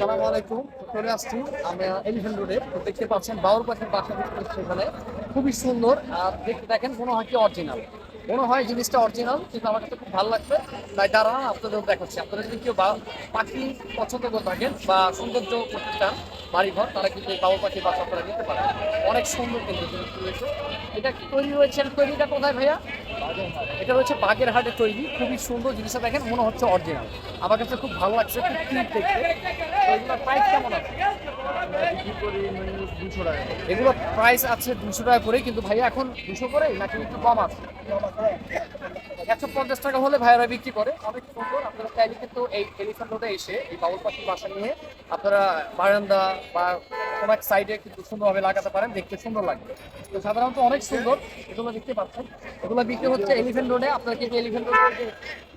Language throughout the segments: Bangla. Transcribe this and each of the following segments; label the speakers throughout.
Speaker 1: সালাম আলাইকুম। চলে আসছি আমরা এলিফেন্ট রোডে দেখতে পাচ্ছেন বাউর পাখির বাসা এখানে। খুবই সুন্দর। আর দেখতে দেখেন কোনো হয় কি অরিজিনাল মনে হয় জিনিসটা অরিজিনাল কিন্তু আমার কাছে খুব ভালো লাগছে। তাই দাঁড়ান আপনাদের দেখাচ্ছি। আপনারা যদি কেউ পাখি পছন্দ করে থাকেন বা সৌন্দর্য করতে চান বাড়িঘর, তারা কিন্তু এই বাবুর পাখি বাসা আপনারা নিতে পারেন। অনেক সুন্দর কিন্তু রয়েছে এটা তৈরি হয়েছে? তৈরিটা কোথায় ভাইয়া? এটা হচ্ছে বাগের হাটে তৈরি। খুবই সুন্দর জিনিসটা দেখেন, মনে হচ্ছে অরিজিনাল আমার কাছে খুব ভালো লাগছে, খুব কিউট দেখতে। তো এগুলোর প্রাইস কেমন আছে এগুলো প্রাইস আছে দুশো টাকা করে কিন্তু ভাইয়া এখন দুশো করে নাকি একটু কম আছে? পঞ্চাশ টাকা হলে ভাইয়ারা বিক্রি করে। অনেক সুন্দর। আপনারা চাইলে কিন্তু এই এলিফ্যান্ট রোডে এসে এই বাবুল পাখির বাসা নিয়ে আপনারা বারান্দা বা কোনো এক সাইডে কিন্তু সুন্দরভাবে লাগাতে পারেন। দেখতে সুন্দর লাগবে। তো সাধারণত অনেক সুন্দর। এগুলো দেখতে পাচ্ছেন। এগুলো বিক্রি হচ্ছে এলিফ্যান্ট রোডে আপনারা কিন্তু এলিফ্যান্ট রোডের যে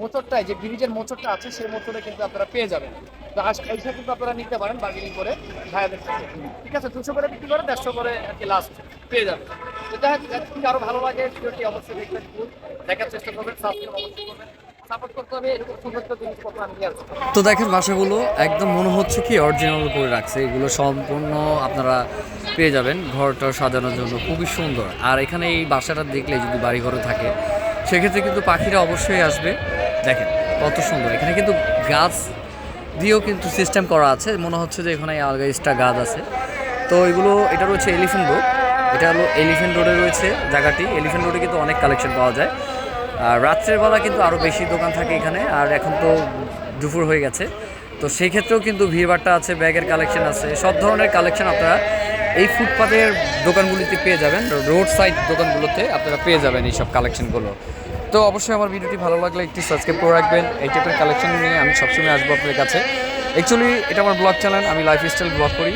Speaker 1: মোচরটায় যে ব্রিজের মোচরটা আছে, সেই মোচরে কিন্তু আপনারা পেয়ে যাবেন। তো এইসব কিন্তু আপনারা নিতে পারেন বার্গেনিং করে ভাইয়াদের সাথে ঠিক আছে, দুশো করে বিক্রি করে, দেড়শো করে আর কি লাস্ট পেয়ে যাবেন। তো যাই হোক, যদি আরও ভালো লাগে, ভিডিওটি অবশ্যই দেখবেন। দেখার চেষ্টা করবেন
Speaker 2: তো দেখেন বাসাগুলো একদম মনে হচ্ছে কি অরিজিনাল করে রাখছে। এগুলো সম্পূর্ণ আপনারা পেয়ে যাবেন ঘরটা সাজানোর জন্য, খুবই সুন্দর। আর এখানে এই বাসাটা দেখলে যদি বাড়ি ঘরে থাকে, সেক্ষেত্রে কিন্তু পাখিরা অবশ্যই আসবে। দেখেন কত সুন্দর। এখানে কিন্তু গাছ দিয়েও কিন্তু সিস্টেম করা আছে। মনে হচ্ছে যে এখানে আলগা আলগাইজটা গাছ আছে। তো এগুলো, এটা রয়েছে এলিফেন্ট রোড এটা হলো এলিফেন্ট রোডে রয়েছে জায়গাটি। এলিফেন্ট রোডে কিন্তু অনেক কালেকশন পাওয়া যায়। আর রাত্রের বেলা কিন্তু আরও বেশি দোকান থাকে এখানে। আর এখন তো দুপুর হয়ে গেছে। তো সেই ক্ষেত্রেও কিন্তু ভিড়ভাড়টা আছে, ব্যাগের কালেকশন আছে, সব ধরনের কালেকশন আপনারা এই ফুটপাথের দোকানগুলিতে পেয়ে যাবেন। রোড সাইড দোকানগুলোতে আপনারা পেয়ে যাবেন এইসব কালেকশনগুলো তো অবশ্যই আমার ভিডিওটি ভালো লাগলে একটি সাবস্ক্রাইব করে রাখবেন। এই টাইপের কালেকশন নিয়ে আমি সবসময় আসব আপনাদের কাছে। অ্যাকচুয়ালি এটা আমার ব্লগ চ্যানেল আমি লাইফ স্টাইল ব্লগ করি।